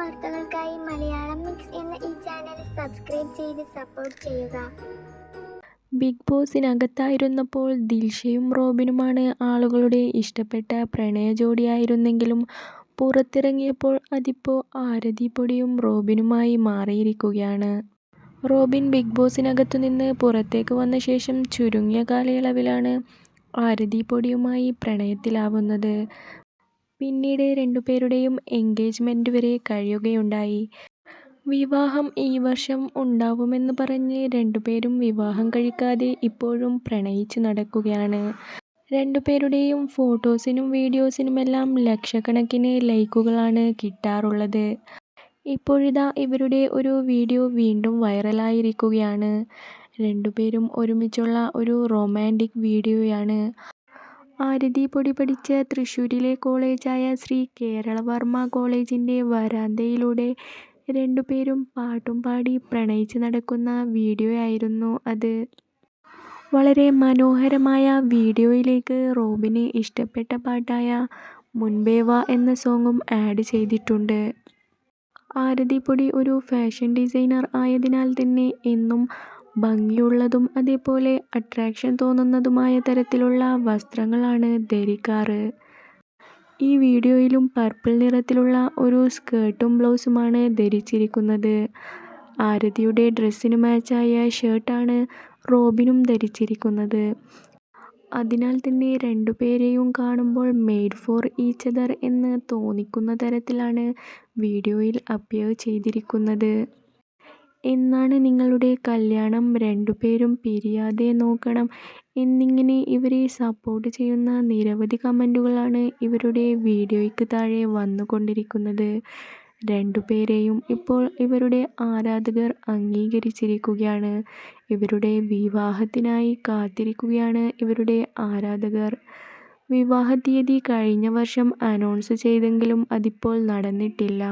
വാർത്തകൾക്കായി മലയാളം മിക്സ് എന്ന ഈ ചാനൽ സബ്സ്ക്രൈബ് ചെയ്ത് സപ്പോർട്ട് ചെയ്യുക ബിഗ് ബോസിനകത്തായിരുന്നപ്പോൾ ദിൽഷയും റോബിനുമാണ് ആളുകളുടെ ഇഷ്ടപ്പെട്ട പ്രണയ ജോഡിയായിരുന്നെങ്കിലും പുറത്തിറങ്ങിയപ്പോൾ അതിപ്പോൾ ആരതി പൊടിയും റോബിനുമായി മാറിയിരിക്കുകയാണ്. റോബിൻ ബിഗ് ബോസിനകത്തു നിന്ന് പുറത്തേക്ക് വന്ന ശേഷം ചുരുങ്ങിയ കാലയളവിലാണ് ആരതി പൊടിയുമായി പ്രണയത്തിലാവുന്നത്. പിന്നീട് രണ്ടുപേരുടെയും എൻഗേജ്മെന്റ് വരെ കഴിയുകയുണ്ടായി. വിവാഹം ഈ വർഷം ഉണ്ടാവുമെന്ന് പറഞ്ഞ് രണ്ടുപേരും വിവാഹം കഴിക്കാതെ ഇപ്പോഴും പ്രണയിച്ച് നടക്കുകയാണ്. രണ്ടുപേരുടെയും ഫോട്ടോസിനും വീഡിയോസിനുമെല്ലാം ലക്ഷക്കണക്കിന് ലൈക്കുകളാണ് കിട്ടാറുള്ളത്. ഇപ്പോഴിതാ ഇവരുടെ ഒരു വീഡിയോ വീണ്ടും വൈറലായിരിക്കുകയാണ്. രണ്ടുപേരും ഒരുമിച്ചുള്ള ഒരു റൊമാന്റിക് വീഡിയോയാണ്. ആരതി പൊടി പഠിച്ച തൃശ്ശൂരിലെ കോളേജായ ശ്രീ കേരളവർമ്മ കോളേജിന്റെ വരാന്തയിലൂടെ രണ്ടുപേരും പാട്ടും പാടി പ്രണയിച്ച് നടക്കുന്ന വീഡിയോ ആയിരുന്നു അത്. വളരെ മനോഹരമായ വീഡിയോയിലേക്ക് റോബിന് ഇഷ്ടപ്പെട്ട പാട്ടായ മുൻപേവ എന്ന സോങ്ങും ആഡ് ചെയ്തിട്ടുണ്ട്. ആരതി പൊടി ഒരു ഫാഷൻ ഡിസൈനർ ആയതിനാൽ തന്നെ എന്നും ഭംഗിയുള്ളതും അതേപോലെ അട്രാക്ഷൻ തോന്നുന്നതുമായ തരത്തിലുള്ള വസ്ത്രങ്ങളാണ് ധരിക്കാറ്. ഈ വീഡിയോയിലും പർപ്പിൾ നിറത്തിലുള്ള ഒരു സ്കേർട്ടും ബ്ലൗസുമാണ് ധരിച്ചിരിക്കുന്നത്. ആരതിയുടെ ഡ്രസ്സിന് മാച്ചായ ഷർട്ടാണ് റോബിനും ധരിച്ചിരിക്കുന്നത്. അതിനാൽ തന്നെ രണ്ടുപേരെയും കാണുമ്പോൾ മെയ്ഡ് ഫോർ ഈച്ച് അതർ എന്ന് തോന്നിക്കുന്ന തരത്തിലാണ് വീഡിയോയിൽ അപ്പിയർ ചെയ്തിരിക്കുന്നത്. എന്നാണ് നിങ്ങളുടെ കല്യാണം രണ്ടുപേരും പിരിയാതെ നോക്കണം എന്നിങ്ങനെ ഇവരെ സപ്പോർട്ട് ചെയ്യുന്ന നിരവധി കമന്റുകളാണ് ഇവരുടെ വീഡിയോയ്ക്ക് താഴെ വന്നുകൊണ്ടിരിക്കുന്നത്. രണ്ടുപേരെയും ഇപ്പോൾ ഇവരുടെ ആരാധകർ അംഗീകരിച്ചിരിക്കുകയാണ്. ഇവരുടെ വിവാഹത്തിനായി കാത്തിരിക്കുകയാണ് ഇവരുടെ ആരാധകർ. വിവാഹ തീയതി കഴിഞ്ഞ വർഷം അനൗൺസ് ചെയ്തെങ്കിലും അതിപ്പോൾ നടന്നിട്ടില്ല.